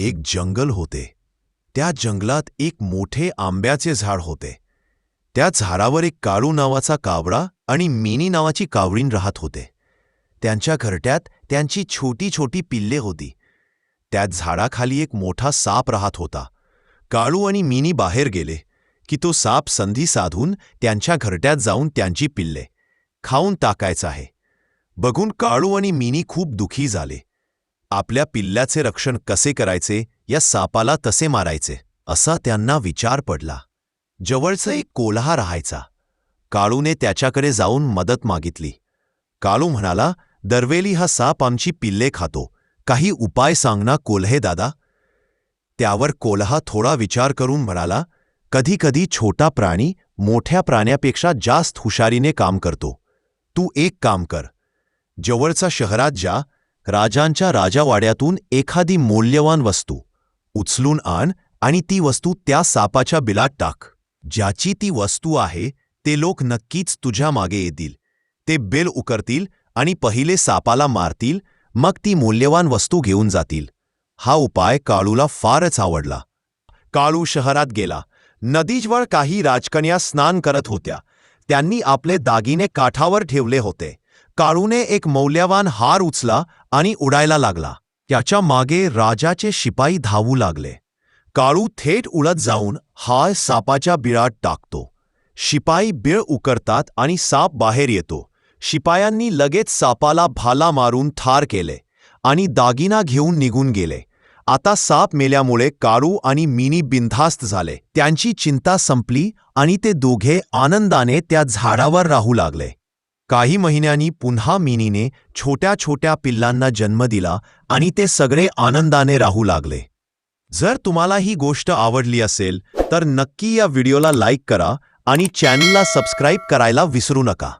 एक जंगल होते. त्या जंगलात एक मोठे आंब्याचे झाड होते. त्या झाडावर एक काळू नावाचा कावळा आणि मिनी नावाची कावळीण राहत होते. त्यांच्या घरट्यात त्यांची छोटी छोटी पिल्ले होती. त्या झाडाखाली एक मोठा साप राहत होता. काळू आणि मिनी बाहेर गेले की तो साप संधी साधून त्यांच्या घरट्यात जाऊन त्यांची पिल्ले खाऊन टाकायचा आहे. बघून काळू आणि मिनी खूप दुखी झाले. आपल्या पिल्ल्याचे रक्षण कसे करायचे या सापाला तसे मारायचे असा त्यांना विचार पडला. जवळचं एक कोल्हा राहायचा. काळूने त्याच्याकडे जाऊन मदत मागितली. काळू म्हणाला दरवेली हा साप आमची पिल्ले खातो. काही उपाय सांगना कोल्हे दादा. त्यावर कोल्हा थोडा विचार करून म्हणाला कधीकधी छोटा प्राणी मोठ्या प्राण्यापेक्षा जास्त हुशारीने काम करतो. तू एक काम कर. जवळचा शहरात जा राजांच्या राजावाड्यातून एखादी मौल्यवान वस्तू उचलून आण आणि ती वस्तू त्या सापाच्या बिलात टाक. ज्याची ती वस्तू आहे ते लोक नक्कीच तुझ्या मागे येतील. ते बिल उकरतील आणि पहिले सापाला मारतील मग ती मौल्यवान वस्तू घेऊन जातील. हा उपाय काळूला फारच आवडला. काळू शहरात गेला. नदीजवळ काही राजकन्या स्नान करत होत्या. त्यांनी आपले दागिने काठावर ठेवले होते. काळूने एक मौल्यवान हार उचला आणि उडायला लागला. त्याच्यामागे राजाचे शिपाई धावू लागले. काळू थेट उडत जाऊन हार सापाच्या बिळात टाकतो. शिपाई बिळ उकरतात आणि साप बाहेर येतो. शिपायांनी लगेच सापाला भाला मारून ठार केले आणि दागिना घेऊन निघून गेले. आता साप मेल्यामुळे काळू आणि मिनी बिनधास्त झाले. त्यांची चिंता संपली आणि ते दोघे आनंदाने त्या झाडावर राहू लागले. काही महिन्यांनी पुन्हा मिनीने छोट्या छोट्या पिल्लांना जन्म दिला आणि ते सगळे आनंदाने राहू लागले. जर तुम्हाला ही गोष्ट आवडली असेल तर नक्की या व्हिडिओला लाईक करा आणि चॅनलला सबस्क्राईब करायला विसरू नका.